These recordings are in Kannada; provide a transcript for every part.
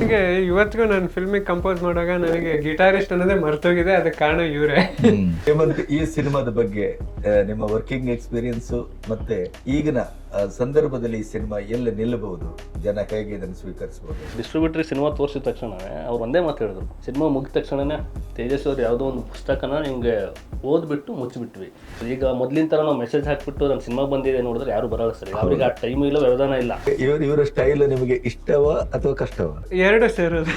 ನನಗೆ ಇವತ್ತಿಗೂ ನಾನು ಫಿಲ್ಮಿಗೆ ಕಂಪೋಸ್ ಮಾಡುವಾಗ ನನಗೆ ಗಿಟಾರಿಸ್ಟ್ ಅನ್ನೋದೇ ಮರ್ತೋಗಿದೆ, ಅದಕ್ಕೆ ಕಾರಣ ಇವರೇ. ಹೇಮಂತ್ ಈ ಸಿನಿಮಾದ ಬಗ್ಗೆ ನಿಮ್ಮ ವರ್ಕಿಂಗ್ ಎಕ್ಸ್ಪೀರಿಯನ್ಸ್ ಮತ್ತೆ ಈಗಿನ ಸಂದರ್ಭದಲ್ಲಿ ಈ ಸಿನಿಮಾ ಎಲ್ಲಿ ನಿಲ್ಲಬಹುದು? ಜನ ಹೇಗೆ ಇದನ್ನು ಸ್ವೀಕರಿಸಬಹುದು? ಡಿಸ್ಟ್ರಿಬ್ಯೂಟ್ರಿ ಸಿನಿಮಾ ತೋರಿಸಿದ ತಕ್ಷಣ ಅವ್ರು ಒಂದೇ ಮಾತು ಹೇಳಿದ್ರು. ಸಿನಿಮಾ ಮುಗಿದ ತಕ್ಷಣನೇ ತೇಜಸ್ ಅವ್ರು ಯಾವುದೋ ಒಂದು ಪುಸ್ತಕನ ನಿಮಗೆ ಓದ್ಬಿಟ್ಟು ಮುಚ್ಚಿಬಿಟ್ವಿ. ಈಗ ಮೊದಲಿನ ಥರ ನಾವು ಮೆಸೇಜ್ ಹಾಕ್ಬಿಟ್ಟು ನಮ್ಮ ಸಿನಿಮಾ ಬಂದಿದೆ ನೋಡಿದ್ರೆ ಯಾರು ಬರಲ್ಲ ಸರ್. ಅವ್ರಿಗೆ ಆ ಟೈಮ್ ಇಲ್ಲ ವ್ಯವಧಾನ ಇಲ್ಲ. ಇವರು ಇವರ ಸ್ಟೈಲ್ ನಿಮಗೆ ಇಷ್ಟವ ಅಥವಾ ಕಷ್ಟವ? ಎರಡು ಸೇರೋದು.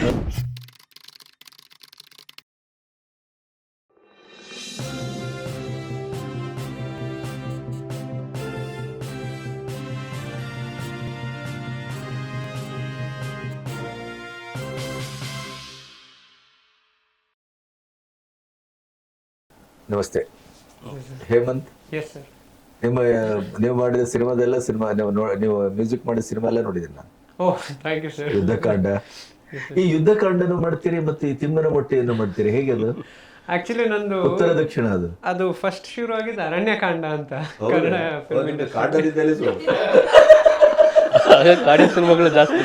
ನಮಸ್ತೆ. ಹೇಮಂತ್? ಎಸ್ ಸರ್ ನಿಮ್ಮ ನೀವು ಮಾಡಿದ ಸಿನಿಮಾದೆಲ್ಲ ಸಿನಿಮಾ ನೀವು ನೀವು ಮ್ಯೂಸಿಕ್ ಮಾಡಿದ ಸಿನಿಮಾ ಎಲ್ಲ ನೋಡಿದಿಲ್ಲ? ಓ ಥ್ಯಾಂಕ್ ಯು ಸರ್ ಯುದ್ಧಕಾಂಡ. ಈ ಯುದ್ಧಕಾಂಡನು ಮಾಡ್ತೀರಿ ಮತ್ತೆ ಈ ತಿಮ್ಮನ ಮೊಟ್ಟೆಯನ್ನು ಮಾಡ್ತೀರಿ? ಹೇಗೆ ಅದು? ಆಕ್ಚುಲಿ ನಂದು ಉತ್ತರ ದಕ್ಷಿಣ ಅದು. ಅದು ಫಸ್ಟ್ ಶುರು ಆಗಿದ್ದು ಅರಣ್ಯಕಾಂಡ ಅಂತ ಕನ್ನಡ ಫಿಲ್ಮ್ ಇಂಡಸ್ಟ್ರಿ ಜಾಸ್ತಿ.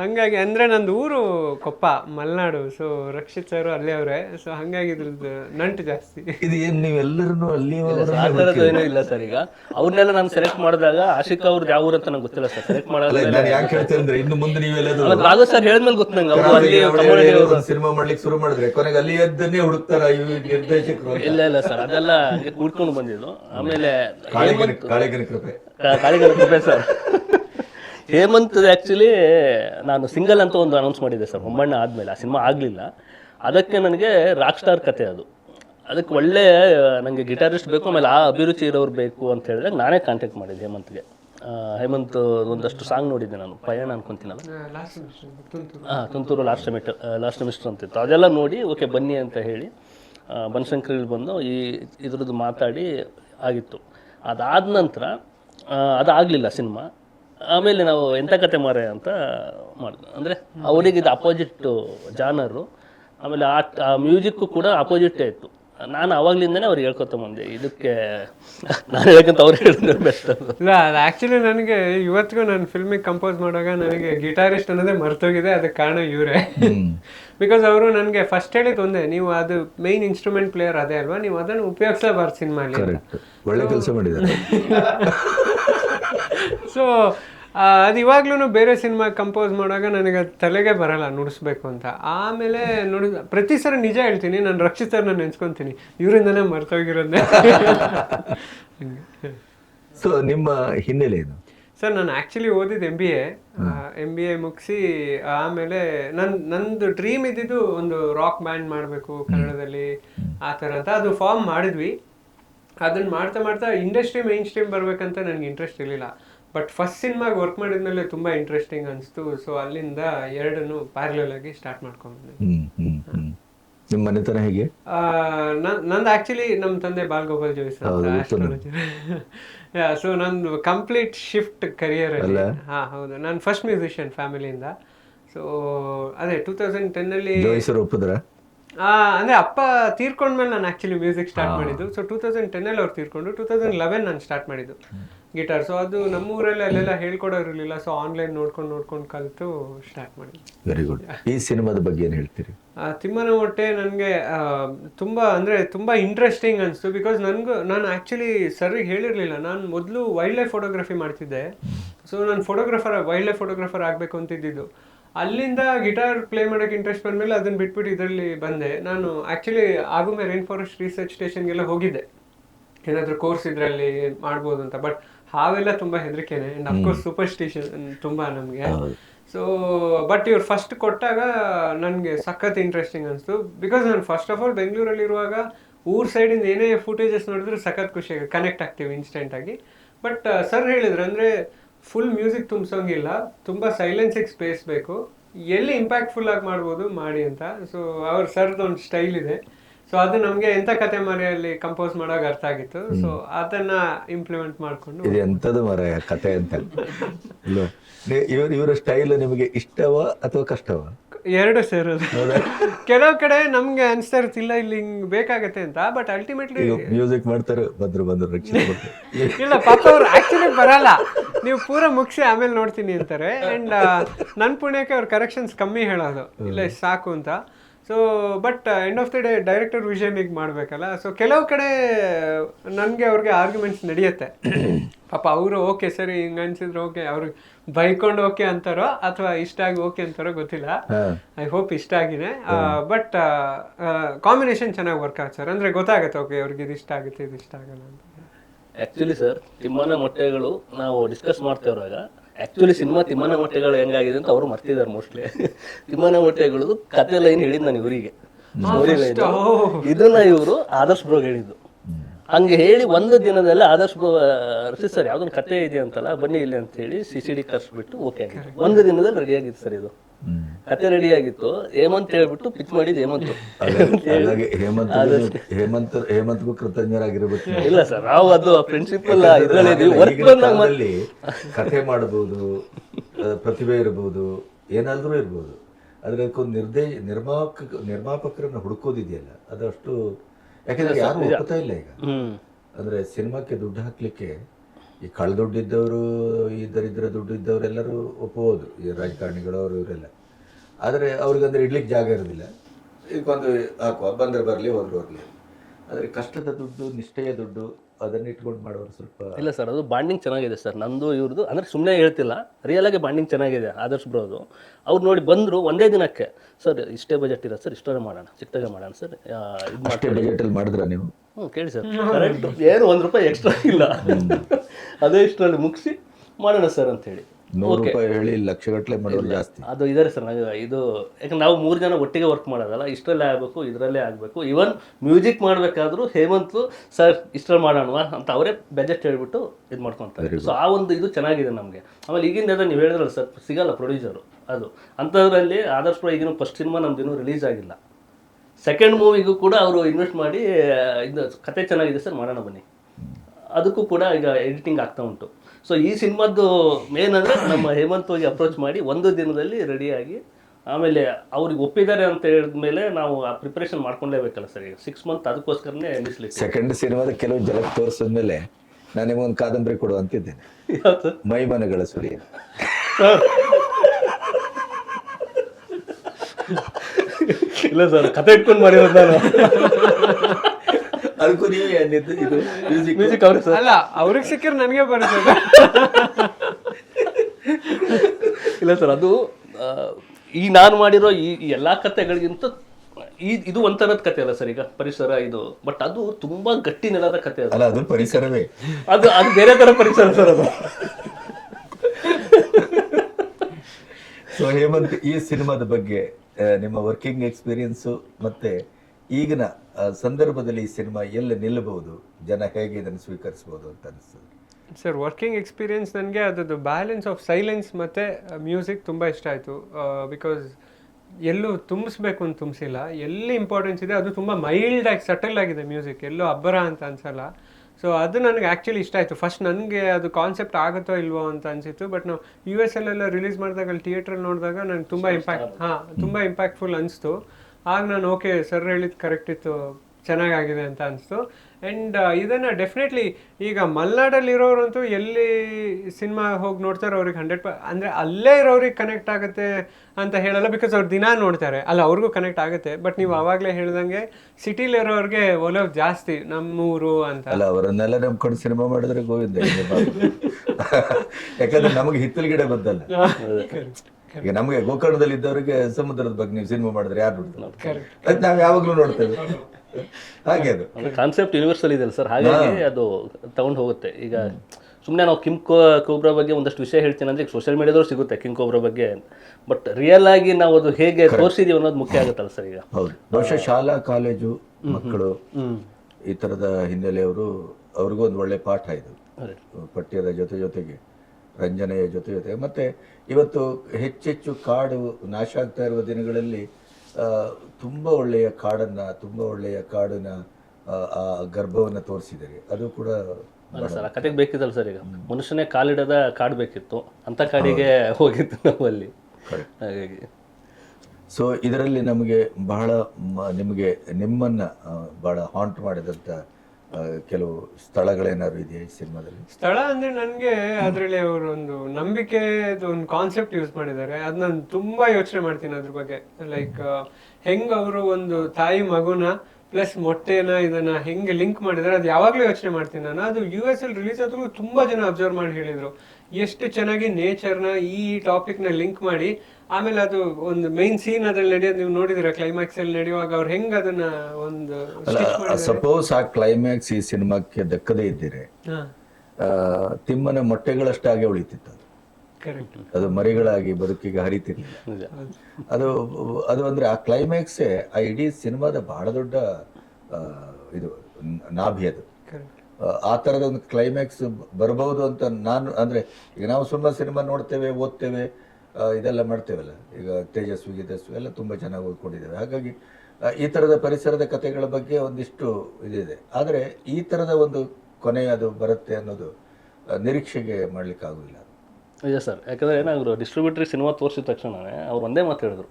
ಹಂಗಾಗಿ ಅಂದ್ರೆ ನಂದು ಊರು ಕೊಪ್ಪ ಮಲೆನಾಡು. ಸೊ ರಕ್ಷಿತ್ ಸರ್ ಅಲ್ಲೇ ಅವರೇ. ಸೊ ಹಂಗಾಗಿ ಇದ್ರದ್ದು ನಂಟು ಜಾಸ್ತಿ. ಇದು ಏನ್ ನೀವೆಲ್ಲರೂ ಅಲ್ಲಿ ಆ ಥರದ್ದು ಏನೂ ಇಲ್ಲ ಸರ್ ಈಗ. ಅವ್ರನ್ನೆಲ್ಲ ನಾನು ಸೆಲೆಕ್ಟ್ ಮಾಡಿದಾಗ ಆಶಿಕ್ ಅವ್ರದ್ದು ಯಾವ ಊರು ಅಂತ ನಂಗೆ ಗೊತ್ತಿಲ್ಲ ಸರ್. ಸೆಲೆಕ್ಟ್ ಮಾಡೋದು ನಾನು ಯಾಕೆ ಹೇಳ್ತೇನೆ ಅಂದ್ರೆ ಇನ್ನು ಮುಂದೆ ರಾಘವ್ ಸರ್ ಹೇಳಿದ್ಮೇಲೆ ಗೊತ್ತು ನಂಗೆ. ಅವರು ಅಲ್ಲಿ ಅವರು ಸಿನಿಮಾ ಮಾಡ್ಲಿಕ್ಕೆ ಶುರು ಮಾಡಿದ್ರೆ ಕೊನೆಗೆ ಅಲ್ಲಿ ಎದ್ದನ್ನೇ ಹುಡುಕ್ತಾರ ಇವ್ ನಿರ್ದೇಶಕರು. ಇಲ್ಲ ಇಲ್ಲ ಸರ್ ಅದೆಲ್ಲ ಕೂಡ್ಕೊಂಡು ಬಂದಿದ್ದು. ಆಮೇಲೆ ಕಾಳಿಗನ ಕಾಳಿಗನ ಕೃಪೆ. ಕಾಳಿಗರ ಕೃಪೆ ಸರ್. ಹೇಮಂತ್ ಆ್ಯಕ್ಚುಲಿ ನಾನು ಸಿಂಗಲ್ ಅಂತ ಒಂದು ಅನೌನ್ಸ್ ಮಾಡಿದ್ದೆ ಸರ್ ಹೊಮ್ಮಣ್ಣ ಆದಮೇಲೆ. ಆ ಸಿನಿಮಾ ಆಗಲಿಲ್ಲ. ಅದಕ್ಕೆ ನನಗೆ ರಾಕ್ ಸ್ಟಾರ್ ಕತೆ ಅದು. ಅದಕ್ಕೆ ಒಳ್ಳೆ ನನಗೆ ಗಿಟಾರಿಸ್ಟ್ ಬೇಕು ಆಮೇಲೆ ಆ ಅಭಿರುಚಿ ಇರೋರು ಬೇಕು ಅಂತ ಹೇಳಿದ್ರೆ ನಾನೇ ಕಾಂಟ್ಯಾಕ್ಟ್ ಮಾಡಿದ್ದೆ ಹೇಮಂತ್ಗೆ. ಹೇಮಂತ್ ಒಂದಷ್ಟು ಸಾಂಗ್ ನೋಡಿದ್ದೆ ನಾನು ಪಯಣ ಅನ್ಕೊಂತೀನಲ್ಲ? ಹಾಂ ತುಂತೂರು. ಲಾಸ್ಟ್ ಸೆಮಿಸ್ಟರ್ ಲಾಸ್ಟ್ ಸೆಮಿಸ್ಟರ್ ಅಂತಿತ್ತು ಅದೆಲ್ಲ ನೋಡಿ ಓಕೆ ಬನ್ನಿ ಅಂತ ಹೇಳಿ ಬನಶಂಕರಿ ಬಂದು ಈ ಇದ್ರದ್ದು ಮಾತಾಡಿ ಆಗಿತ್ತು. ಅದಾದ ನಂತರ ಅದಾಗಲಿಲ್ಲ ಸಿನಿಮಾ. ಆಮೇಲೆ ನಾವು ಎಂಥ ಕತೆ ಮಾರೆ ಅಂತ ಮಾಡಿದ್ವಿ. ಅಂದರೆ ಅವರಿಗೆ ಇದು ಅಪೋಸಿಟ್ ಜಾನರು ಆಮೇಲೆ ಆ ಆ ಮ್ಯೂಸಿಕ್ಕು ಕೂಡ ಅಪೋಸಿಟ್ ಇತ್ತು ನಾನು ಅವಾಗ್ಲಿಂದನೇ ಅವ್ರಿಗೆ ಹೇಳ್ಕೊತ ಬಂದೆ. ಇದಕ್ಕೆ ನಾನು ಹೇಳಕ್ಕಂತ ಅವ್ರು ಹೇಳಿದ್ರೆ ಬೆಸ್ಟ್ ಇಲ್ಲ ಅದು ಆಕ್ಚುಲಿ ನನಗೆ ಇವತ್ತಿಗೂ ನಾನು ಫಿಲ್ಮಿಗೆ ಕಂಪೋಸ್ ಮಾಡುವಾಗ ನನಗೆ ಗಿಟಾರಿಸ್ಟ್ ಅನ್ನೋದೇ ಮರ್ತೋಗಿದೆ. ಅದಕ್ಕೆ ಕಾರಣ ಇವರೇ. ಬಿಕಾಸ್ ಅವರು ನನಗೆ ಫಸ್ಟ್ ಹೇಳಿದ್ದು ಒಂದೇ ನೀವು ಅದು ಮೈನ್ ಇನ್ಸ್ಟ್ರೂಮೆಂಟ್ ಪ್ಲೇಯರ್ ಅದೇ ಅಲ್ವಾ? ನೀವು ಅದನ್ನು ಉಪಯೋಗಿಸಬಾರ್ದು ಸಿನಿಮಾಲಿ ಕರೆಕ್ಟ್ ಒಳ್ಳೆ ಕೆಲಸ ಮಾಡಿದ್ದಾರೆ. ಸೊ ಅದು ಇವಾಗ್ಲೂ ಬೇರೆ ಸಿನಿಮಾ ಕಂಪೋಸ್ ಮಾಡುವಾಗ ನನಗೆ ತಲೆಗೆ ಬರಲ್ಲ ನುಡಿಸ್ಬೇಕು ಅಂತ. ಆಮೇಲೆ ನೋಡಿ ಪ್ರತಿ ಸಲ ನಿಜ ಹೇಳ್ತೀನಿ ನಾನು ರಕ್ಷಿತರನ್ನ ನೆನ್ಸ್ಕೊಂತೀನಿ. ಇವರಿಂದನೇ ಮರ್ತೋಗಿರೋದೇ ಸೊ ನಿಮ್ಮ ಹಿನ್ನೆಲೆ ಏನು? ಸರ್ ನಾನು ಆ್ಯಕ್ಚುಲಿ ಓದಿದ್ದು M B A M B A ಮುಗಿಸಿ ಆಮೇಲೆ ನನ್ನ ನಂದು ಡ್ರೀಮ್ ಇದ್ದಿದ್ದು ಒಂದು ರಾಕ್ ಬ್ಯಾಂಡ್ ಮಾಡಬೇಕು ಕನ್ನಡದಲ್ಲಿ ಆ ಥರ ಅಂತ. ಅದು ಫಾರ್ಮ್ ಮಾಡಿದ್ವಿ. ಅದನ್ನು ಮಾಡ್ತಾ ಮಾಡ್ತಾ ಇಂಡಸ್ಟ್ರಿ ಮೈನ್ ಸ್ಟ್ರೀಮ್ ಬರಬೇಕಂತ ನನಗೆ ಇಂಟ್ರೆಸ್ಟ್ ಇರಲಿಲ್ಲ. ಬಟ್ ಫಸ್ಟ್ ಸಿನಿಮಾಗೆ ವರ್ಕ್ ಮಾಡಿದ್ಮೇಲೆ ತುಂಬ ಇಂಟ್ರೆಸ್ಟಿಂಗ್ ಅನಿಸ್ತು. ಸೊ ಅಲ್ಲಿಂದ ಎರಡನ್ನು ಪ್ಯಾರಲಲ್ ಆಗಿ ಸ್ಟಾರ್ಟ್ ಮಾಡ್ಕೊಂಡ್ಬಂದೆ ನಿಮ್ಮ ಮನೆತನ ಹೇಗೆ? ನಂದು ಆಕ್ಚುಲಿ ನಮ್ಮ ತಂದೆ ಜೋಯಿಸ್ ಅಂತ ಗೊತ್ತು ನಂಗೆ. ಸೊ ನಂದು ಕಂಪ್ಲೀಟ್ ಶಿಫ್ಟ್ ಕರಿಯರ್ ಅಲ್ಲಿ. ಹಾ ಹೌದು. ನಾನು ಫಸ್ಟ್ ಮ್ಯೂಸಿಷಿಯನ್ ಫ್ಯಾಮಿಲಿಯಿಂದ ಸೊ ಅದೇ ಟೂ ತೌಸಂಡ್ ಟೆನ್ನಲ್ಲಿ ಒಪ್ಪಿದ್ರ? ಅಂದ್ರೆ ಅಪ್ಪ ತೀರ್ಕೊಂಡ್ಮೇಲೆ ನಾನು ಆಕ್ಚುಲಿ ಮ್ಯೂಸಿಕ್ ಸ್ಟಾರ್ಟ್ ಮಾಡಿದ್ದು. ಸೊ ಟೂ ತೌಸಂಡ್ ಟೆನ್ನಲ್ಲಿ ಅವ್ರು ತೀರ್ಕೊಂಡು ಟೂ ತೌಸಂಡ್ ಲೆವೆನ್ ನಾನು ಸ್ಟಾರ್ಟ್ ಮಾಡಿದ್ದು. ಗಿಟಾರ್. ಸೊ ಅದು ನಮ್ಮೂರಲ್ಲಿ ಅಲ್ಲೆಲ್ಲ ಹೇಳ್ಕೊಡೋರು ಇರಲಿಲ್ಲ ಸೊ ಆನ್ಲೈನ್ ನೋಡ್ಕೊಂಡು ನೋಡ್ಕೊಂಡು ಕಲಿತು ಸ್ಟಾರ್ಟ್ ಮಾಡಿ ವೆರಿ ಗುಡ್ ಈ ಸಿನಿಮಾದ ಬಗ್ಗೆ ಏನು ಹೇಳ್ತೀರಿ? ತಿಮ್ಮನ ಹೊಟ್ಟೆ ನನಗೆ ತುಂಬ ಅಂದರೆ ತುಂಬ ಇಂಟ್ರೆಸ್ಟಿಂಗ್ ಅನಿಸ್ತು ಬಿಕಾಸ್ ನನಗೂ ನಾನು ಆ್ಯಕ್ಚುಲಿ ಸರಿ ಹೇಳಿರಲಿಲ್ಲ. ನಾನು ಮೊದಲು ವೈಲ್ಡ್ ಲೈಫ್ ಫೋಟೋಗ್ರಫಿ ಮಾಡ್ತಿದ್ದೆ. ಸೊ ನಾನು ಫೋಟೋಗ್ರಫರ್ ವೈಲ್ಡ್ ಲೈಫ್ ಫೋಟೋಗ್ರಫರ್ ಆಗಬೇಕು ಅಂತಿದ್ದಿದ್ದು. ಅಲ್ಲಿಂದ ಗಿಟಾರ್ ಪ್ಲೇ ಮಾಡೋಕ್ಕೆ ಇಂಟ್ರೆಸ್ಟ್ ಬಂದಮೇಲೆ ಅದನ್ನು ಬಿಟ್ಬಿಟ್ಟು ಇದರಲ್ಲಿ ಬಂದೆ. ನಾನು actually Agumbe rain forest research ಸ್ಟೇಷನ್ಗೆಲ್ಲ ಹೋಗಿದ್ದೆ. ಏನಾದರೂ ಕೋರ್ಸ್ ಇದರಲ್ಲಿ ಮಾಡ್ಬೋದು ಅಂತ. ಬಟ್ ಹಾವೆಲ್ಲ ತುಂಬಾ ಹೆದರಿಕೆನೆ. And of course super station ತುಂಬಾ ನಮಗೆ. ಸೊ ಬಟ್ ಇವ್ರು ಫಸ್ಟ್ ಕೊಟ್ಟಾಗ ನನಗೆ ಸಖತ್ ಇಂಟ್ರೆಸ್ಟಿಂಗ್ ಅನಿಸ್ತು. ಬಿಕಾಸ್ ನಾನು ಫಸ್ಟ್ ಆಫ್ ಆಲ್ ಬೆಂಗಳೂರಲ್ಲಿ ಇರುವಾಗ ಊರ್ ಸೈಡಿಂದ ಏನೇ ಫುಟೇಜಸ್ ನೋಡಿದ್ರು ಸಖತ್ ಖುಷಿ ಕನೆಕ್ಟ್ ಆಗ್ತೀವಿ ಇನ್ಸ್ಟೆಂಟ್ ಆಗಿ. ಬಟ್ ಸರ್ ಹೇಳಿದ್ರು ಅಂದ್ರೆ ಫುಲ್ ಮ್ಯೂಸಿಕ್ ತುಂಬಿಸೋಂಗಿಲ್ಲ. ತುಂಬಾ ಸೈಲೆನ್ಸಿಗೆ ಸ್ಪೇಸ್ ಬೇಕು. ಎಲ್ಲಿ ಇಂಪ್ಯಾಕ್ಟ್ಫುಲ್ ಆಗಿ ಮಾಡ್ಬೋದು ಮಾಡಿ ಅಂತ. ಸೊ ಅವ್ರ ಸರ್ದೊಂದು ಒಂದು ಸ್ಟೈಲ್ ಇದೆ. ಸೊ ಅದು ನಮಗೆ ಎಂಥ ಕತೆ ಮರೆಯಲ್ಲಿ ಕಂಪೋಸ್ ಮಾಡೋಕೆ ಅರ್ಥ ಆಗಿತ್ತು. ಸೊ ಅದನ್ನ ಇಂಪ್ಲಿಮೆಂಟ್ ಮಾಡಿಕೊಂಡು ಇದು ಎಂಥದ್ದು ಮರ ಕತೆ ಅಂತ ಇವ್ರ ಇವರ ಸ್ಟೈಲ್ ನಿಮಗೆ ಇಷ್ಟವ ಅಥವಾ ಕಷ್ಟವ? ಎರಡು ಸೇರೋದು ಕೆಲವು ಕಡೆ ನಮ್ಗೆ ಅನ್ಸ್ತಾ ಇರ್ತಿಲ್ಲ ಇಲ್ಲಿ ಹಿಂಗ್ ಬೇಕಾಗತ್ತೆ ಅಂತ ಬಟ್ ಅಲ್ಟಿಮೇಟ್ಲಿ ಮ್ಯೂಸಿಕ್ ಮಾಡ್ತಾರೆ ಬಂದ್ರು ಬಂದ್ರು ರಕ್ಷಣೆ ಇಲ್ಲ ಪಾಪ ಅವ್ರು ಆಕ್ಚುಲಿ ಬರಲ್ಲ. ನೀವು ಪೂರ ಮುಗಿಸಿ ಆಮೇಲೆ ನೋಡ್ತೀನಿ ಅಂತಾರೆ. ಅಂಡ್ ನನ್ನ ಪುಣ್ಯಕ್ಕೆ ಅವ್ರ ಕರೆಕ್ಷನ್ಸ್ ಕಮ್ಮಿ ಹೇಳೋದು. ಇಲ್ಲ ಸಾಕು ಅಂತ. So but end of the day director ವಿಷನಿಗೆ ಮಾಡಬೇಕಲ್ಲ. ಸೊ ಕೆಲವು ಕಡೆ ನನಗೆ ಅವ್ರಿಗೆ ಆರ್ಗ್ಯುಮೆಂಟ್ಸ್ ನಡೆಯುತ್ತೆ. ಪಾಪ ಅವರು ಓಕೆ ಸರಿ ಹಿಂಗೆ ಅನ್ಸಿದ್ರು ಓಕೆ ಅವ್ರಿಗೆ ಬೈಕೊಂಡು ಓಕೆ ಅಂತಾರೋ ಅಥವಾ ಇಷ್ಟ ಆಗಿ ಓಕೆ ಅಂತಾರೋ ಗೊತ್ತಿಲ್ಲ. ಐ ಹೋಪ್ ಇಷ್ಟ ಆಗಿದೆ ಬಟ್ ಕಾಂಬಿನೇಷನ್ ಚೆನ್ನಾಗಿ ವರ್ಕ್ ಆಗುತ್ತೆ ಸರ್. ಅಂದರೆ ಗೊತ್ತಾಗುತ್ತೆ ಓಕೆ ಅವ್ರಿಗೆ ಇದು ಇಷ್ಟ ಆಗುತ್ತೆ ಇದು ಇಷ್ಟ ಆಗಲ್ಲ ಅಂತ. ಆಕ್ಚುಲಿ ಸರ್ ತಿಮ್ಮನ ಮೊಟ್ಟೆಗಳು ನಾವು ಡಿಸ್ಕಸ್ ಮಾಡ್ತೇವ್ರಾಗ ಆಕ್ಚುಲಿ ಸಿನಿಮಾ ತಿಮ್ಮನ ಮೊಟ್ಟೆಗಳು ಹೆಂಗಾಗಿದೆ ಅಂತ ಅವರು ಮರ್ತಿದ್ದಾರೆ ಮೋಸ್ಟ್ಲಿ ತಿಮ್ಮನ ಮೊಟ್ಟೆಗಳು ಕತೆ ಲೈನ್ ಹೇಳಿದ್ ನಾನು ಇವರಿಗೆ. ಸ್ಟೋರಿ ಲೈನ್ ಇದನ್ನ ಇವರು ಆದರ್ಶ ಬ್ರೋಗ್ ಹೇಳಿದ್ದು. ಹಂಗೆ ಹೇಳಿ ಒಂದು ದಿನದಲ್ಲಿ ಆದರ್ಶ್ ಬ್ರೋ ರಚಿತ್ ಸರ್ ಯಾವ್ದೊಂದು ಕತೆ ಇದೆ ಅಂತಲ್ಲ ಬನ್ನಿ ಇಲ್ಲಿ ಅಂತ ಹೇಳಿ ಸಿ ಸಿ ಡಿ ಕರ್ಸ್ಬಿಟ್ಟು ಓಕೆ ಆಗಿತ್ತು. ಒಂದು ದಿನದಲ್ಲಿ ರೆಡಿ ಆಗಿತ್ತು ಸರ್ ಇದು. ಕತೆ ರೆಡಿ ಆಗಿತ್ತು. ಹೇಮಂತ್ ಹೇಳ್ಬಿಟ್ಟು ಪಿಚ್ ಮಾಡಿದ್ ಹೇಮಂತ್. ಹೇಮಂತ್ ಹೇಮಂತ್ ಹೇಮಂತ್ ಹೇಮಂತ್ಗೂ ಕೃತಜ್ಞರಾಗಿರ್ಬೇಕು. ಇಲ್ಲ ಸರ್ ನಾವು ಅದು ಪ್ರಿನ್ಸಿಪಲ್ ಇದ್ರಲ್ಲಿ ವರ್ಕ್ ಕಾಲದಲ್ಲಿ ಕಥೆ ಮಾಡಬಹುದು ಪ್ರತಿಭೆ ಇರಬಹುದು ಏನಾದ್ರೂ ಇರ್ಬೋದು. ಆದ್ರೆ ಅದಕ್ಕೊಂದು ನಿರ್ದೇ ನಿರ್ಮಾಪಕ ನಿರ್ಮಾಪಕರನ್ನ ಹುಡುಕೋದಿದೆಯಲ್ಲ ಅದಷ್ಟು ಯಾಕಂದ್ರೆ ಯಾರು ಒಪ್ಪುತ್ತಾ ಇಲ್ಲ ಈಗ. ಅಂದ್ರೆ ಸಿನಿಮಾಕ್ಕೆ ದುಡ್ಡು ಹಾಕ್ಲಿಕ್ಕೆ ಈ ಕಳ್ಳ ದುಡ್ಡಿದ್ದವರು ಈ ದರಿದ್ರ ದುಡ್ಡು ಇದ್ದವರು ಎಲ್ಲರೂ ಒಪ್ಪಬಹುದು ಈ ರಾಜಕಾರಣಿಗಳು ಅವರು ಇವರೆಲ್ಲ. ಆದರೆ ಅವ್ರಿಗಂದ್ರೆ ಇಡ್ಲಿಕ್ಕೆ ಜಾಗ ಇರೋದಿಲ್ಲ. ಇದಕ್ಕೊಂದು ಹಾಕುವ. ಬಂದ್ರೆ ಬರಲಿ ಹೋದ್ರು ಹೋಗಲಿ. ಆದರೆ ಕಷ್ಟದ ದುಡ್ಡು ನಿಷ್ಠೆಯ ದುಡ್ಡು ಅದನ್ನ ಇಟ್ಕೊಂಡು ಮಾಡೋರು ಸ್ವಲ್ಪ ಇಲ್ಲ ಸರ್ ಅದು ಬಾಂಡಿಂಗ್ ಚೆನ್ನಾಗಿದೆ ಸರ್. ನಂದು ಇವ್ರದ್ದು ಅಂದ್ರೆ ಸುಮ್ಮನೆ ಹೇಳ್ತಿಲ್ಲ. ರಿಯಲ್ ಆಗಿ ಬಾಂಡಿಂಗ್ ಚೆನ್ನಾಗಿದೆ ಆದರ್ಶ್ ಬ್ರೋದು ಅವ್ರು ನೋಡಿ ಬಂದರು ಒಂದೇ ದಿನಕ್ಕೆ. ಸರ್ ಇಷ್ಟೇ ಬಜೆಟ್ ಇರೋದು ಸರ್ ಇಷ್ಟೇ ಮಾಡೋಣ ಚಿಕ್ಕದಾಗೆ ಮಾಡೋಣ ಸರ್. ಇದು ಬಜೆಟಲ್ಲಿ ಮಾಡಿದ್ರ ನೀವು? ಹ್ಞೂ ಕೇಳಿ ಸರ್. ಕರೆಕ್ಟ್ ಏನು ಒಂದು ರೂಪಾಯಿ ಎಕ್ಸ್ಟ್ರಾ ಇಲ್ಲ. ಅದೇ ಇಷ್ಟರಲ್ಲಿ ಮುಗಿಸಿ ಮಾಡೋಣ ಸರ್ ಅಂತ ಹೇಳಿ. ನೂರು ರೂಪಾಯಿ ಹೇಳಿ ಲಕ್ಷಗಟ್ಟಲೆ ಮಾಡೋದು ಜಾಸ್ತಿ. ಅದು ಇದಾರೆ ಸರ್ ನನಗೆ ಇದು ಯಾಕಂದ್ರೆ ನಾವು ಮೂರು ಜನ ಒಟ್ಟಿಗೆ ವರ್ಕ್ ಮಾಡೋದಲ್ಲ ಇಷ್ಟರಲ್ಲೇ ಆಗಬೇಕು ಇದರಲ್ಲೇ ಆಗಬೇಕು. ಇವನ್ ಮ್ಯೂಸಿಕ್ ಮಾಡಬೇಕಾದ್ರೂ ಹೇಮಂತ್ ಸರ್ ಇಷ್ಟರಲ್ಲಿ ಮಾಡೋಣವಾ ಅಂತ ಅವರೇ ಬಜೆಟ್ ಹೇಳ್ಬಿಟ್ಟು ಇದು ಮಾಡ್ಕೊತಾರೆ. ಸೊ ಆ ಒಂದು ಇದು ಚೆನ್ನಾಗಿದೆ ನಮಗೆ. ಆಮೇಲೆ ಈಗಿಂದ ಅದ ನೀವು ಹೇಳಿದ್ರಲ್ಲ ಸರ್ ಸಿಗಲ್ಲ ಪ್ರೊಡ್ಯೂಸರು ಅದು. ಅಂಥದ್ರಲ್ಲಿ ಆದಷ್ಟು ಪ್ರೋ ಈಗಿನ ಫಸ್ಟ್ ಸಿನಿಮಾ ನಮ್ದು ಇನ್ನೂ ರಿಲೀಸ್ ಆಗಿಲ್ಲ. ಸೆಕೆಂಡ್ ಮೂವಿಗೂ ಕೂಡ ಅವರು ಇನ್ವೆಸ್ಟ್ ಮಾಡಿ ಇದು ಕತೆ ಚೆನ್ನಾಗಿದೆ ಸರ್ ಮಾಡೋಣ ಬನ್ನಿ. ಅದಕ್ಕೂ ಕೂಡ ಈಗ ಎಡಿಟಿಂಗ್ ಆಗ್ತಾ ಉಂಟು. ಸೊ ಈ ಸಿನಿಮಾದ್ದು ಮೇನ್ ಅಂದರೆ ನಮ್ಮ ಹೇಮಂತ್ ಹೋಗಿ ಅಪ್ರೋಚ್ ಮಾಡಿ ಒಂದು ದಿನದಲ್ಲಿ ರೆಡಿಯಾಗಿ ಆಮೇಲೆ ಅವ್ರಿಗೆ ಒಪ್ಪಿದ್ದಾರೆ ಅಂತ ಹೇಳಿದ ಮೇಲೆ ನಾವು ಆ ಪ್ರಿಪರೇಷನ್ ಮಾಡ್ಕೊಂಡೇಬೇಕಲ್ಲ ಸರ್ ಈಗ. ಸಿಕ್ಸ್ ಮಂತ್ ಅದಕ್ಕೋಸ್ಕರನೇ ನಿಲ್ಲಿಸ್ಲಿಕ್ಕೆ. ಸೆಕೆಂಡ್ ಸಿನಿಮಾದ ಕೆಲವು ಜಲಕ್ ತೋರಿಸಿದ್ಮೇಲೆ ನಾನು ನಿಮಗೊಂದು ಕಾದಂಬರಿ ಕೊಡು ಅಂತಿದ್ದೇನೆ. ಮೈ ಮೈಮನಗಳ ಸುಳಿ. ಇಲ್ಲ ಸರ್ ಕತೆ ಇಟ್ಕೊಂಡು ಮಾಡಿರೋದು ನಾನು. ಅದಕ್ಕೂ ನೀವೇ ಅನ್ನಿದ್ದು ಇದು ಮ್ಯೂಸಿಕ್ ಮ್ಯೂಸಿಕ್ ಸರ್. ಅಲ್ಲ ಅವ್ರಿಗೆ ಸಿಕ್ಕಿದ್ರೆ ನನಗೆ ಬರ್ತದೆ ಇಲ್ಲ ಸರ್ ಅದು ಆ, ಈ ನಾನು ಮಾಡಿರೋ ಈ ಈ ಎಲ್ಲಾ ಕತೆಗಳಿಗಿಂತ ಈ ಇದು ಒಂಥರದ ಕತೆ ಅಲ್ಲ ಸರ್ ಈಗ ಪರಿಸರ ಇದು. ಬಟ್ ಅದು ತುಂಬಾ ಗಟ್ಟಿ ನೆಲದ ಕತೆ ಅದು. ಅಲ್ಲ ಅದು ಪರಿಸರವೇ. ಅದು ಅದು ಬೇರೆ ತರ ಪರಿಸರ ಸರ್ ಅದು. ಸೊ ಹೇಮಂತ್ ಈ ಸಿನಿಮಾದ ಬಗ್ಗೆ ನಿಮ್ಮ ವರ್ಕಿಂಗ್ ಎಕ್ಸ್ಪೀರಿಯನ್ಸು ಮತ್ತೆ ಈಗಿನ ಸಂದರ್ಭದಲ್ಲಿ ಈ ಸಿನಿಮಾ ಎಲ್ಲಿ ನಿಲ್ಲಬಹುದು? ಜನ ಹೇಗೆ ಇದನ್ನು ಸ್ವೀಕರಿಸಬಹುದು ಅಂತ ಅನಿಸ್ತದೆ. ಸರ್ ವರ್ಕಿಂಗ್ ಎಕ್ಸ್ಪೀರಿಯನ್ಸ್ ನನಗೆ ಅದರದ್ದು ಬ್ಯಾಲೆನ್ಸ್ ಆಫ್ ಸೈಲೆನ್ಸ್ ಮತ್ತು ಮ್ಯೂಸಿಕ್ ತುಂಬ ಇಷ್ಟ ಆಯಿತು. ಬಿಕಾಸ್ ಎಲ್ಲೂ ತುಂಬಿಸ್ಬೇಕು ಅಂತ ತುಂಬಿಸಿಲ್ಲ. ಎಲ್ಲಿ ಇಂಪಾರ್ಟೆನ್ಸ್ ಇದೆ ಅದು ತುಂಬ ಮೈಲ್ಡಾಗಿ ಸಟಲ್ ಆಗಿದೆ ಮ್ಯೂಸಿಕ್ ಎಲ್ಲೂ ಅಬ್ಬರ ಅಂತ ಅನ್ಸಲ್ಲ. ಸೊ ಅದು ನನಗೆ ಆ್ಯಕ್ಚುಲಿ ಇಷ್ಟ ಆಯಿತು. ಫಸ್ಟ್ ನನಗೆ ಅದು ಕಾನ್ಸೆಪ್ಟ್ ಆಗುತ್ತೋ ಇಲ್ವೋ ಅಂತ ಅನಿಸಿತ್ತು. ಬಟ್ ನಾವು ಯು ಎಸ್ ಅಲ್ಲೆಲ್ಲ ರಿಲೀಸ್ ಮಾಡಿದಾಗ ಅಲ್ಲಿ ಥಿಯೇಟ್ರಲ್ಲಿ ನೋಡಿದಾಗ ನನಗೆ ತುಂಬ ಇಂಪ್ಯಾಕ್ಟ್ ಹಾಂ ತುಂಬ ಇಂಪ್ಯಾಕ್ಟ್ಫುಲ್ ಅನಿಸ್ತು. ಆಗ ನಾನು ಓಕೆ ಸರ್ ಹೇಳಿದ್ದು ಕರೆಕ್ಟ್ ಇತ್ತು. ಚೆನ್ನಾಗಾಗಿದೆ ಅಂತ ಅನಿಸ್ತು. ಆ್ಯಂಡ್ ಇದನ್ನು ಡೆಫಿನೆಟ್ಲಿ ಈಗ ಮಲೆನಾಡಲ್ಲಿರೋರಂತೂ ಎಲ್ಲಿ ಸಿನಿಮಾ ಹೋಗಿ ನೋಡ್ತಾರೆ ಅವ್ರಿಗೆ ಹಂಡ್ರೆಡ್ ಪ ಅಂದರೆ ಅಲ್ಲೇ ಇರೋರಿಗೆ ಕನೆಕ್ಟ್ ಆಗುತ್ತೆ ಅಂತ ಹೇಳಲ್ಲ ಬಿಕಾಸ್ ಅವ್ರು ದಿನ ನೋಡ್ತಾರೆ. ಅಲ್ಲ ಅವ್ರಿಗೂ ಕನೆಕ್ಟ್ ಆಗುತ್ತೆ. ಬಟ್ ನೀವು ಆವಾಗಲೇ ಹೇಳ್ದಂಗೆ ಸಿಟಿಲಿರೋರಿಗೆ ಒಲವು ಜಾಸ್ತಿ ನಮ್ಮೂರು ಅಂತ. ಅಲ್ಲ ಅವರನ್ನೆಲ್ಲ ನಂಬ್ಕೊಂಡು ಸಿನಿಮಾ ಮಾಡಿದ್ರೆ ಗೋವಿಂದ ಯಾಕಂದ್ರೆ ನಮಗೆ ಹಿತ್ತಲ ಗಿಡ ಬದ್ದಲ್ಲ ಈಗ ನಮಗೆ ಗೋಕರ್ಣದಲ್ಲಿ ಇದ್ದವರಿಗೆ ಸಮುದ್ರದ ಬಗ್ಗೆ ನೀವು ಸಿನಿಮಾ ಮಾಡಿದ್ರೆ ಯಾರು ನೋಡ್ತಾರೆ ಅದ್ ನಾವು ಯಾವಾಗಲೂ ನೋಡ್ತೇವೆ. ಹಾಗೆ ಅದು. ಕಾನ್ಸೆಪ್ಟ್ ಯೂನಿವರ್ಸಲ್ ಇದೆ ಸರ್ ಹಾಗಾಗಿ ಅದು ತಗೊಂಡು ಹೋಗುತ್ತೆ. ಈಗ ಸುಮ್ಮನೆ ನಾವು ಕಿಮ್ ಕೋ ಕೋಬ್ರಾ ಬಗ್ಗೆ ಒಂದಷ್ಟು ವಿಷಯ ಹೇಳ್ತೀನಿ ಅಂದ್ರೆ ಈಗ ಸೋಷಿಯಲ್ ಮೀಡಿಯಾದವ್ರು ಸಿಗುತ್ತೆ ಕಿಮ್ ಕೋಬ್ರಾ ಬಗ್ಗೆ. ಬಟ್ ರಿಯಲ್ ಆಗಿ ನಾವು ಅದು ಹೇಗೆ ತೋರಿಸಿದೀವಿ ಅನ್ನೋದು ಮುಖ್ಯ ಆಗುತ್ತಲ್ಲ ಸರ್ ಈಗ. ಹೌದು. ಬಹುಶಃ ಶಾಲಾ ಕಾಲೇಜು ಮಕ್ಕಳು ಈ ತರದ ಹಿನ್ನೆಲೆಯವರು ಅವ್ರಿಗೂ ಒಂದು ಒಳ್ಳೆ ಪಾಠ ಇದು. ಪಠ್ಯದ ಜೊತೆ ಜೊತೆಗೆ ರಂಜನೆಯ ಜೊತೆ ಜೊತೆಗೆ. ಮತ್ತೆ ಇವತ್ತು ಹೆಚ್ಚೆಚ್ಚು ಕಾಡು ನಾಶ ಆಗ್ತಾ ಇರುವ ದಿನಗಳಲ್ಲಿ ತುಂಬ ಒಳ್ಳೆಯ ಕಾಡನ್ನ ತುಂಬ ಒಳ್ಳೆಯ ಕಾಡಿನ ಆ, ಗರ್ಭವನ್ನು ತೋರಿಸಿದ್ದಾರೆ. ಅದು ಕೂಡ ಅಲ್ಲ ಸರ್ ಆ ಕತೆಗೆ ಬೇಕಿದ್ದಲ್ಲ ಸರ್ ಈಗ? ಮನುಷ್ಯನೇ ಕಾಲಿಡದ ಕಾಡು ಬೇಕಿತ್ತು. ಅಂತ ಕಾಡಿಗೆ ಹೋಗಿತ್ತು ನಾವು ಅಲ್ಲಿ ಹಾಗಾಗಿ. ಸೊ ಇದರಲ್ಲಿ ನಮಗೆ ಬಹಳ ನಿಮಗೆ ನಿಮ್ಮನ್ನು ಬಹಳ ಹಾಂಟ್ ಮಾಡಿದಂಥ ಕೆಲವು ಸ್ಥಳಗಳೇನಾದ್ರು ಇದೆಯಾ ಈ ಸಿನಿಮಾದಲ್ಲಿ? ಸ್ಥಳ ಅಂದ್ರೆ ನನಗೆ ಅದರಲ್ಲಿ ಅವರು ಒಂದು ನಂಬಿಕೆ ಒಂದು ಕಾನ್ಸೆಪ್ಟ್ ಯೂಸ್ ಮಾಡಿದ್ದಾರೆ. ಅದು ನಾನು ತುಂಬಾ ಯೋಚನೆ ಮಾಡ್ತೀನಿ ಅದ್ರ ಬಗ್ಗೆ. ಲೈಕ್ ಹೆಂಗ್ ಅವರು ಒಂದು ತಾಯಿ ಮಗುನ ಪ್ಲಸ್ ಮೊಟ್ಟೆನ ಇದನ್ನ ಹೆಂಗೆ ಲಿಂಕ್ ಮಾಡಿದ್ದಾರೆ ಅದು ಯಾವಾಗಲೂ ಯೋಚನೆ ಮಾಡ್ತೀನಿ ನಾನು. ಅದು ಯು ಎಸ್ ಅಲ್ಲಿ ರಿಲೀಸ್ ಆದ್ರೂ ತುಂಬಾ ಜನ ಅಬ್ಸರ್ವ್ ಮಾಡಿ ಹೇಳಿದ್ರು. ಎಷ್ಟು ಚೆನ್ನಾಗಿ ನೇಚರ್ನ ಈ ಟಾಪಿಕ್ನ ಲಿಂಕ್ ಮಾಡಿ ಆಮೇಲೆ ಅದು ಒಂದು ಮೈನ್ ಸೀನ್ ಅದ್ರಲ್ಲಿ ನಡೆಯೋದು ನೀವು ನೋಡಿದಿರ ಕ್ಲೈಮ್ಯಾಕ್ಸ್ ಅಲ್ಲಿ ನಡೆಯುವಾಗ ಅವ್ರು ಹೆಂಗ್ ಅದನ್ನ ಒಂದು ಸಪೋಸ್ ಆ ಕ್ಲೈಮ್ಯಾಕ್ಸ್ ಈ ಸಿನಿಮಾಕ್ಕೆ ದಕ್ಕದೇ ಇದ್ದೀರಿ. ಹಾ. ಆ, ತಿಮ್ಮನ ಮೊಟ್ಟೆಗಳಷ್ಟಾಗಿ ಉಳಿತಿತ್ತು ಅದು. ಕರೆಕ್ಟ್ ಅದು ಮರಿಗಳಾಗಿ ಬದುಕಿಗೆ ಹರಿತಿರ್ಲಿಲ್ಲ. ಅದು ಅದು ಅಂದ್ರೆ ಆ ಕ್ಲೈಮ್ಯಾಕ್ಸ್ ಆ ಇಡೀ ಸಿನಿಮಾದ ಬಹಳ ದೊಡ್ಡ ಇದು ನಾಭಿ ಅದು. ಕರೆಕ್ಟ್ ಆ, ತರದ ಥರದ ಒಂದು ಕ್ಲೈಮ್ಯಾಕ್ಸ್ ಬರಬಹುದು ಅಂತ ನಾನು ಅಂದ್ರೆ ಈಗ ನಾವು ಸುಮ್ಮನೆ ಸಿನಿಮಾ ನೋಡ್ತೇವೆ ಓದ್ತೇವೆ ಇದೆಲ್ಲ ಮಾಡ್ತೇವಲ್ಲ. ಈಗ ತೇಜಸ್ವಿ, ಗೀತಸ್ವಿ ಎಲ್ಲ ತುಂಬ ಚೆನ್ನಾಗಿ ಓದ್ಕೊಂಡಿದ್ದೇವೆ. ಹಾಗಾಗಿ ಈ ಥರದ ಪರಿಸರದ ಕಥೆಗಳ ಬಗ್ಗೆ ಒಂದಿಷ್ಟು ಇದಿದೆ. ಆದರೆ ಈ ಥರದ ಒಂದು ಕೊನೆ ಅದು ಬರುತ್ತೆ ಅನ್ನೋದು ನಿರೀಕ್ಷೆಗೆ ಮಾಡ್ಲಿಕ್ಕೆ ಇಲ್ಲ ನಿಜ ಸರ್. ಯಾಕಂದರೆ ಏನಾದ್ರು ಡಿಸ್ಟ್ರಿಬ್ಯೂಟ್ರಿ ಸಿನಿಮಾ ತೋರಿಸಿದ ತಕ್ಷಣವೇ ಅವ್ರು ಒಂದೇ ಮಾತು ಹೇಳಿದ್ರು.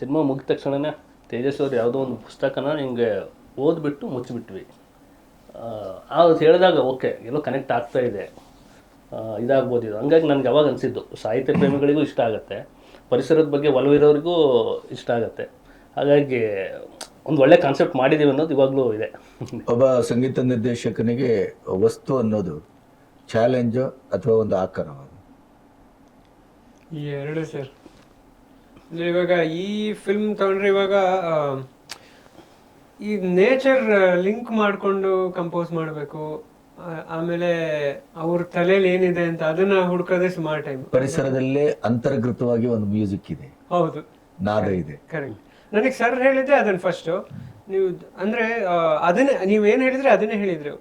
ಸಿನಿಮಾ ಮುಗಿದ ತಕ್ಷಣನೇ ತೇಜಸ್ವಿ ಅವ್ರು ಯಾವುದೋ ಒಂದು ಪುಸ್ತಕನ ನಿಮಗೆ ಓದ್ಬಿಟ್ಟು ಮುಚ್ಚಿಬಿಟ್ವಿ. ಅದು ಹೇಳಿದಾಗ, ಓಕೆ, ಎಲ್ಲೋ ಕನೆಕ್ಟ್ ಆಗ್ತಾ ಇದೆ. ಇದಾಗ್ಬೋದು ಇದು ಹಂಗಾಗಿ ನನಗೆ ಅವಾಗ ಅನಿಸಿದ್ದು ಸಾಹಿತ್ಯ ಪ್ರೇಮಿಗಳಿಗೂ ಇಷ್ಟ ಆಗುತ್ತೆ ಪರಿಸರದ ಬಗ್ಗೆ ಒಲವಿರೋರಿಗೂ ಇಷ್ಟ ಆಗುತ್ತೆ. ಹಾಗಾಗಿ ಒಂದು ಒಳ್ಳೆ ಕಾನ್ಸೆಪ್ಟ್ ಮಾಡಿದ್ದೀವಿ ಅನ್ನೋದು ಇವಾಗಲೂ ಇದೆ. ಒಬ್ಬ ಸಂಗೀತ ನಿರ್ದೇಶಕನಿಗೆ ವಸ್ತು ಅನ್ನೋದು ಚಾಲೆಂಜು ಅಥವಾ ಒಂದು ಆಕಾರವ? ಈ ಎರಡು ಸರ್. ಅಂದ್ರೆ ಇವಾಗ ಈ ಫಿಲ್ಮ್ ತಗೊಂಡ್ರೆ ಇವಾಗ ಈ ನೇಚರ್ ಲಿಂಕ್ ಮಾಡಿಕೊಂಡು ಕಂಪೋಸ್ ಮಾಡಬೇಕು. ಆಮೇಲೆ ಅವ್ರ ತಲೆಯಲ್ಲಿ ಏನಿದೆ ಅಂತ ಅದನ್ನ ಹುಡುಕೋದೇ ಸುಮಾರು ಟೈಮ್ ಪರಿಸರದಲ್ಲೇ ಅಂತರ್ಗತವಾಗಿ ಒಂದು ಮ್ಯೂಸಿಕ್ ಇದೆ. ಹೌದು. ನಾದ ಇದೆ. ಕರೆಕ್ಟ್ ನನಗೆ ಸರ್ ಹೇಳಿದ್ದೆ ಅದನ್ನ ಫಸ್ಟ್ ನೀವು ಅಂದ್ರೆ ಅದನ್ನೇ ನೀವು ನೀವೇನ್ ಹೇಳಿದ್ರೆ ಅದನ್ನೇ ಹೇಳಿದ್ರು.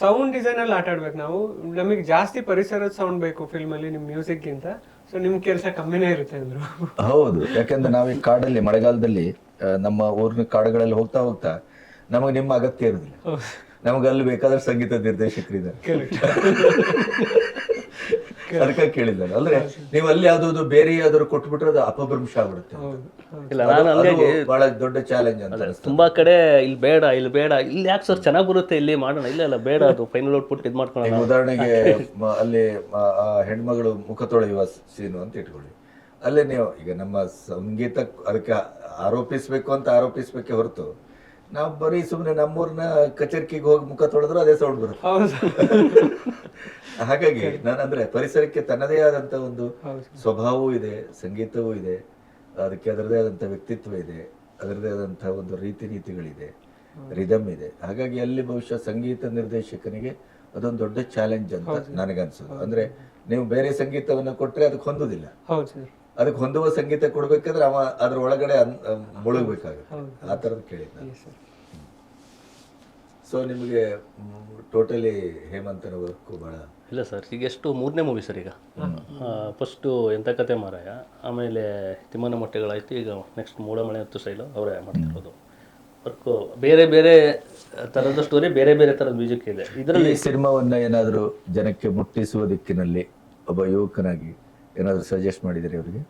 ಸೌಂಡ್ ಡಿಸೈನ್ ಅಲ್ಲಿ ಆಟ ಆಡ್ಬೇಕು ನಾವು. ನಮಗೆ ಜಾಸ್ತಿ ಪರಿಸರದ ಸೌಂಡ್ ಬೇಕು ಫಿಲ್ಮ್ ಅಲ್ಲಿ ನಿಮ್ ಮ್ಯೂಸಿಕ್ ಗಿಂತ. ಸೊ ನಿಮ್ ಕೆಲಸ ಕಮ್ಮಿನೇ ಇರುತ್ತೆ ಅಂದ್ರು. ಹೌದು. ಯಾಕಂದ್ರೆ ನಾವು ಈ ಕಾಡಲ್ಲಿ ಮಳೆಗಾಲದಲ್ಲಿ ನಮ್ಮ ಊರಿನ ಕಾಡುಗಳಲ್ಲಿ ಹೋಗ್ತಾ ಹೋಗ್ತಾ ನಮಗೆ ನಿಮ್ಮ ಅಗತ್ಯ ಇರುದಿಲ್ಲ. ನಮಗೆ ಅಲ್ಲಿ ಬೇಕಾದ್ರೆ ಸಂಗೀತ ನಿರ್ದೇಶಕರಿದ್ದಾರೆ. ಅದಕ್ಕೆ ಕೇಳಿದ್ದಾರೆ. ಅಂದ್ರೆ ನೀವು ಅಲ್ಲಿ ಯಾವ್ದು ಬೇರೆ ಯಾವ್ದಾದ್ರು ಕೊಟ್ಬಿಟ್ರೆ ಅದು ಅಪಭ್ರಂಶ ಆಗ್ಬಿಡುತ್ತೆ ಇಲ್ಲ ನಾನು ಅಲ್ಲಿಗೆ ಹಂಗಾಗಿ ಬಹಳ ದೊಡ್ಡ ಚಾಲೆಂಜ್ ಅಂತ ತುಂಬಾ ಕಡೆ ಇಲ್ಲಿ ಬೇಡ ಇಲ್ಲಿ ಬೇಡ. ಇಲ್ಲಿ ಯಾಕೆ ಸರ್ ಚೆನ್ನಾಗಿ ಬರುತ್ತೆ ಇಲ್ಲಿ ಮಾಡೋಣ? ಇಲ್ಲ ಇಲ್ಲ ಬೇಡ ಅದು. ಫೈನಲ್ ಔಟ್ಪುಟ್ ಇದು ಮಾಡ್ಕೊಳ್ಳೋಣ. ಉದಾಹರಣೆಗೆ ಮ- ಅಲ್ಲಿ ಹೆಣ್ಮಗಳು ಮುಖ ತೊಳೆಯುವ ಸೀನು ಅಂತ ಇಟ್ಕೊಳ್ಳಿ. ಅಲ್ಲೇ ನೀವು ಈಗ ನಮ್ಮ ಸಂಗೀತ ಅದಕ್ಕೆ ಆರೋಪಿಸ್ಬೇಕು ಅಂತ ಆರೋಪಿಸ್ಬೇಕೆ ಹೊರತು ನಾವು ಬರೀ ಸುಮ್ಮನೆ ನಮ್ಮೂರ್ನ ಕಚೇರಿಗೆ ಹೋಗಿ ಮುಖ ತೊಳೆದ್ರು ಅದೇ ಸೌಂಡ್ ಬರುತ್ತೆ. ಹಾಗಾಗಿ ನಾನು ಅಂದ್ರೆ ಪರಿಸರಕ್ಕೆ ತನ್ನದೇ ಆದಂತ ಒಂದು. ಸ್ವಭಾವವೂ ಇದೆ ಸಂಗೀತವೂ ಇದೆ ಅದಕ್ಕೆ ಅದರದೇ ಆದಂತ ವ್ಯಕ್ತಿತ್ವ ಇದೆ ಅದರದೇ ಆದಂತ ಒಂದು ರೀತಿ ನೀತಿಗಳಿದೆ ರಿದಮ್ ಇದೆ. ಹಾಗಾಗಿ ಅಲ್ಲಿ ಬಹುಶಃ ಸಂಗೀತ ನಿರ್ದೇಶಕನಿಗೆ ಅದೊಂದು ದೊಡ್ಡ ಚಾಲೆಂಜ್ ಅಂತ ನನಗನ್ಸೋದು ಅಂದ್ರೆ ನೀವು ಬೇರೆ ಸಂಗೀತವನ್ನ ಕೊಟ್ರೆ ಅದಕ್ಕೆ ಹೊಂದುದಿಲ್ಲ. ಅದಕ್ಕೆ ಹೊಂದುವ ಸಂಗೀತ ಕೊಡ್ಬೇಕಾದ್ರೆ ಅವ ಅದ್ರ ಒಳಗಡೆ ಅನ್- ಮುಳುಗಬೇಕಾಗುತ್ತೆ. ಆ ಥರದ್ದು ಕೇಳಿದ್ದ ಸರ್ ಸೊ ನಿಮಗೆ ಟೋಟಲಿ ಹೇಮಂತನ ವರ್ಕು ಬಹಳ ಇಲ್ಲ ಸರ್ ಈಗ ಎಷ್ಟು ಮೂರನೇ ಮೂವಿ ಸರ್ ಈಗ. ಫಸ್ಟು ಎಂಥ ಕತೆ ಮಾರಾಯ ಆಮೇಲೆ ತಿಮ್ಮನ ಮೊಟ್ಟೆಗಳಾಯ್ತು ಈಗ ನೆಕ್ಸ್ಟ್ ಮೂಡಮಳೆ ಹತ್ತು ಶೈಲು ಅವರೇ ಮಾಡ್ತಿರೋದು. ವರ್ಕು ಬೇರೆ ಬೇರೆ ಥರದ ಸ್ಟೋರಿ ಬೇರೆ ಬೇರೆ ಥರದ ಮ್ಯೂಸಿಕ್ ಇದೆ. ಇದರಲ್ಲಿ ಸಿನಿಮಾವನ್ನು ಸಿನಿಮಾವನ್ನ ಏನಾದರೂ ಜನಕ್ಕೆ ಮುಟ್ಟಿಸುವ ದಿಕ್ಕಿನಲ್ಲಿ ಒಬ್ಬ ಯುವಕನಾಗಿ ಏನಾದರೂ ಸಜೆಸ್ಟ್ ಮಾಡಿದಿರಿ ಅವರಿಗೆ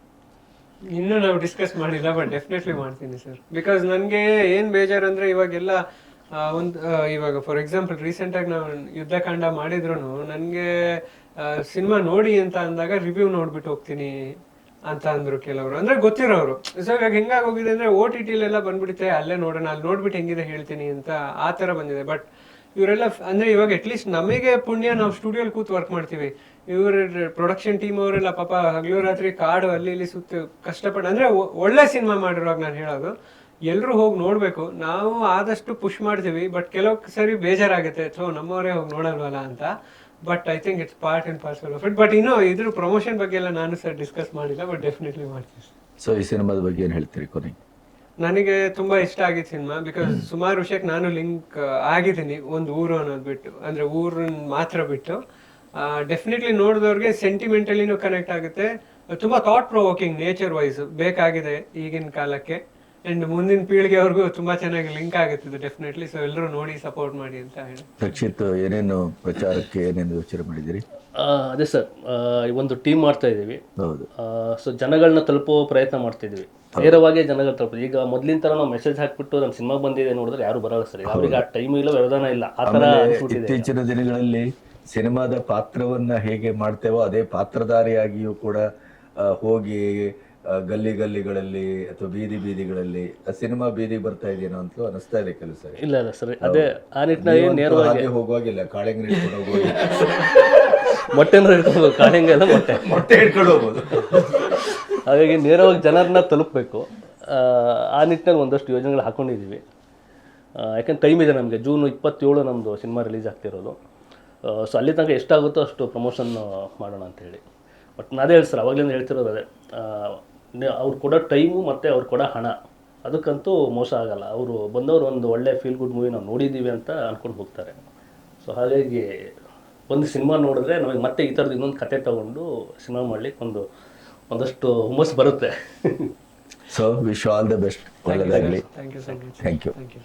ಇನ್ನೂ ನಾವು ಡಿಸ್ಕಸ್ ಮಾಡಿಲ್ಲ ಬಟ್ ಡೆಫಿನೆಟ್ಲಿ ಮಾಡ್ತೀನಿ ಸರ್ ಬಿಕಾಸ್ ನನಗೆ ಏನು ಬೇಜಾರು ಅಂದರೆ ಇವಾಗೆಲ್ಲ ಒಂದು ಇವಾಗ ಫಾರ್ ಎಕ್ಸಾಂಪಲ್ ರೀಸೆಂಟಾಗಿ ನಾವು ಯುದ್ಧಕಾಂಡ ಮಾಡಿದ್ರು ನನಗೆ ಸಿನಿಮಾ ನೋಡಿ ಅಂತ ಅಂದಾಗ ರಿವ್ಯೂ ನೋಡ್ಬಿಟ್ಟು ಹೋಗ್ತೀನಿ ಅಂತ ಅಂದ್ರು ಕೆಲವರು. ಅಂದ್ರೆ ಗೊತ್ತಿರೋರು. ಸೊ ಇವಾಗ ಹೆಂಗಾಗಿ ಹೋಗಿದೆ ಅಂದ್ರೆ ಓ ಟಿ ಟಿಲೆಲ್ಲ ಬಂದ್ಬಿಡುತ್ತೆ, ಅಲ್ಲೇ ನೋಡೋಣ, ಅಲ್ಲಿ ನೋಡ್ಬಿಟ್ಟು ಹೆಂಗಿದೆ ಹೇಳ್ತೀನಿ ಅಂತ ಆ ಥರ ಬಂದಿದೆ. ಬಟ್ ಇವರೆಲ್ಲ, ಅಂದ್ರೆ ಇವಾಗ ಅಟ್ಲೀಸ್ಟ್ ನಮಗೆ ಪುಣ್ಯ, ನಾವು ಸ್ಟುಡಿಯೋಲಿ ಕೂತ್ ವರ್ಕ್ ಮಾಡ್ತೀವಿ. ಇವ್ರ ಪ್ರೊಡಕ್ಷನ್ ಟೀಮ್ ಅವರೆಲ್ಲ ಪಾಪ ಹಗಲು ರಾತ್ರಿ ಕಾಡು ಅಲ್ಲಿ ಇಲ್ಲಿ ಸುತ್ತ ಕಷ್ಟಪಟ್ಟು ಅಂದ್ರೆ ಒಳ್ಳೆ ಸಿನಿಮಾ ಮಾಡಿರುವಾಗ ನಾನು ಹೇಳೋದು ಎಲ್ಲರೂ ಹೋಗಿ ನೋಡ್ಬೇಕು. ನಾವು ಆದಷ್ಟು ಪುಷ್ ಮಾಡ್ತೀವಿ ಬಟ್ ಕೆಲವು ಸರಿ ಬೇಜಾರಾಗುತ್ತೆ. ಸೊ ನಮ್ಮವರೇ ಹೋಗಿ ನೋಡಲ್ವಲ್ಲ ಅಂತ. But I think it's part and parcel of it but ಇನ್ನು ಇದ್ರ ಪ್ರಮೋಷನ್ ಬಗ್ಗೆ ಎಲ್ಲ ನಾನು ಸರ್ ಡಿಸ್ಕಸ್ ಮಾಡಿಲ್ಲ ಬಟ್ ಡೆಫಿನೆಟ್ಲಿ ಮಾಡ್ತೀನಿ ಸೊ ಈ ಸಿನಿಮಾದ ಬಗ್ಗೆ ಏನು ಹೇಳ್ತೀರಿ ಕೊನೆಗೆ ನನಗೆ ತುಂಬಾ ಇಷ್ಟ ಆಗಿತ್ತು ಸಿನಿಮಾ ಬಿಕಾಸ್ ಸುಮಾರು ವಿಷಯಕ್ಕೆ ನಾನು ಲಿಂಕ್ ಆಗಿದ್ದೀನಿ ಒಂದು ಊರು ಅನ್ನೋದು ಬಿಟ್ಟು ಅಂದ್ರೆ ಊರನ್ನ ಮಾತ್ರ ಬಿಟ್ಟು. ಡೆಫಿನೆಟ್ಲಿ ನೋಡಿದವ್ರಿಗೆ ಸೆಂಟಿಮೆಂಟಲಿನೂ ಕನೆಕ್ಟ್ ಆಗುತ್ತೆ. ತುಂಬಾ ಥಾಟ್ ಪ್ರೊವೋಕಿಂಗ್ ನೇಚರ್ ವೈಸ್ ಬೇಕಾಗಿದೆ ಈಗಿನ ಕಾಲಕ್ಕೆ. ಅಂಡ್ ಮುಂದಿನ ಪೀಳಿಗೆವರೆಗೂ ತುಂಬಾ ಚೆನ್ನಾಗಿ ಲಿಂಕ್ ಆಗುತ್ತೆ ಇದು ಡೆಫಿನೆಟ್ಲಿ ಸೊ ಎಲ್ಲರೂ ನೋಡಿ ಸಪೋರ್ಟ್ ಮಾಡಿ ಅಂತ ಹೇಳಿ. ರಕ್ಷಿತ್ ಏನೇನು ಪ್ರಚಾರಕ್ಕೆ ಏನೇನು ಯೋಚನೆ ಮಾಡಿದಿರಿ ಆ, ಅದೇ ಸರ್. ಒಂದು ಟೀಮ್ ಮಾಡ್ತಾ ಇದ್ದೀವಿ. ಹೌದು. ಸೊ ಜನಗಳನ್ನ ತಲುಪೋ ಪ್ರಯತ್ನ ಮಾಡ್ತಾ ಇದ್ದೀವಿ ನೇರವಾಗಿ ಜನಗಳ ತಲುಪೋದು. ಈಗ ಮೊದಲಿನ ತರ ನಾವು ಮೆಸೇಜ್ ಹಾಕ್ಬಿಟ್ಟು ನಮ್ಮ ಸಿನಿಮಾ ಬಂದಿದೆ ನೋಡಿದ್ರೆ ಯಾರು ಬರಲ್ಲ ಸರ್. ಅವ್ರಿಗೆ ಆ ಟೈಮ್ ಇಲ್ಲ ವ್ಯವಧಾನ ಇಲ್ಲ. ಆ ತರ ಇತ್ತೀಚಿನ ದಿನಗಳಲ್ಲಿ ಸಿನಿಮಾದ ಪಾತ್ರವನ್ನ ಹೇಗೆ ಮಾಡ್ತೇವೋ ಅದೇ ಪಾತ್ರಧಾರಿಯಾಗಿಯೂ ಕೂಡ ಹೋಗಿ ಗಲ್ಲಿ ಗಲ್ಲಿಗಳಲ್ಲಿ ಅಥವಾ ಬೀದಿ ಬೀದಿಗಳಲ್ಲಿ ಆ ಸಿನಿಮಾ ಬೀದಿ ಬರ್ತಾ ಇದೆಯೇನೋ ಅಂತ ಅನಿಸ್ತಾ ಇದೆ ಕೆಲಸ ಇಲ್ಲ ಇಲ್ಲ ಸರ್. ಅದೇ ಆ ನಿಟ್ಟಿನಲ್ಲಿ ನೇರವಾಗಿ ಹಾಗೆ ಹೋಗುವಾಗಿಲ್ಲ ಕಾಳಿಂಗ್ ಹಿಡ್ಕೊಂಡು ಹೋಗುವಾಗ. ಮೊಟ್ಟೆನ ಇಟ್ಕೋಬೇಕು ಕಾಳಿಂಗೆಲ್ಲ ಮೊಟ್ಟೆ. ಮೊಟ್ಟೆ ಹಿಡ್ಕೊಂಡು ಹೋಗ್ಬೋದು. ಹಾಗಾಗಿ ನೇರವಾಗಿ ಜನರನ್ನ ತಲುಪಬೇಕು. ಆ ನಿಟ್ಟಿನಲ್ಲಿ ಒಂದಷ್ಟು ಯೋಜನೆಗಳು ಹಾಕೊಂಡಿದ್ದೀವಿ. ಯಾಕಂದ್ರೆ ಟೈಮ್ ಇದೆ ನಮಗೆ. ಜೂನ್ ಇಪ್ಪತ್ತೇಳು ನಮ್ಮದು ಸಿನಿಮಾ ರಿಲೀಸ್ ಆಗ್ತಿರೋದು. ಸೊ ಅಲ್ಲಿ ತನಕ ಎಷ್ಟಾಗುತ್ತೋ ಅಷ್ಟು ಪ್ರಮೋಷನ್ ಮಾಡೋಣ ಅಂತ ಹೇಳಿ. ಬಟ್ ನಾನು ಹೇಳಿ ಸರ್ ಅವಾಗಲಿಂದ ಹೇಳ್ತಿರೋದು ಅದೇ. ಅವ್ರು ಕೊಡೋ ಟೈಮು ಮತ್ತು ಅವ್ರು ಕೊಡೋ ಹಣ ಅದಕ್ಕಂತೂ ಮೋಸ ಆಗಲ್ಲ. ಅವರು ಬಂದವರು ಒಂದು ಒಳ್ಳೆ ಫೀಲ್ ಗುಡ್ ಮೂವಿ ನಾವು ನೋಡಿದ್ದೀವಿ ಅಂತ ಅಂದ್ಕೊಂಡು ಹೋಗ್ತಾರೆ. ಸೊ ಹಾಗಾಗಿ ಒಂದು ಸಿನಿಮಾ ನೋಡಿದ್ರೆ ನಮಗೆ ಮತ್ತೆ ಈ ಥರದ್ದು ಇನ್ನೊಂದು ಕತೆ ತಗೊಂಡು ಸಿನಿಮಾ ಮಾಡ್ಲಿಕ್ಕೆ ಒಂದು ಒಂದಷ್ಟು ಹುಮ್ಮಸ್ಸು ಬರುತ್ತೆ. So wish all the best ಒಳ್ಳೆಯದಾಗಲಿ thank you so much thank you thank you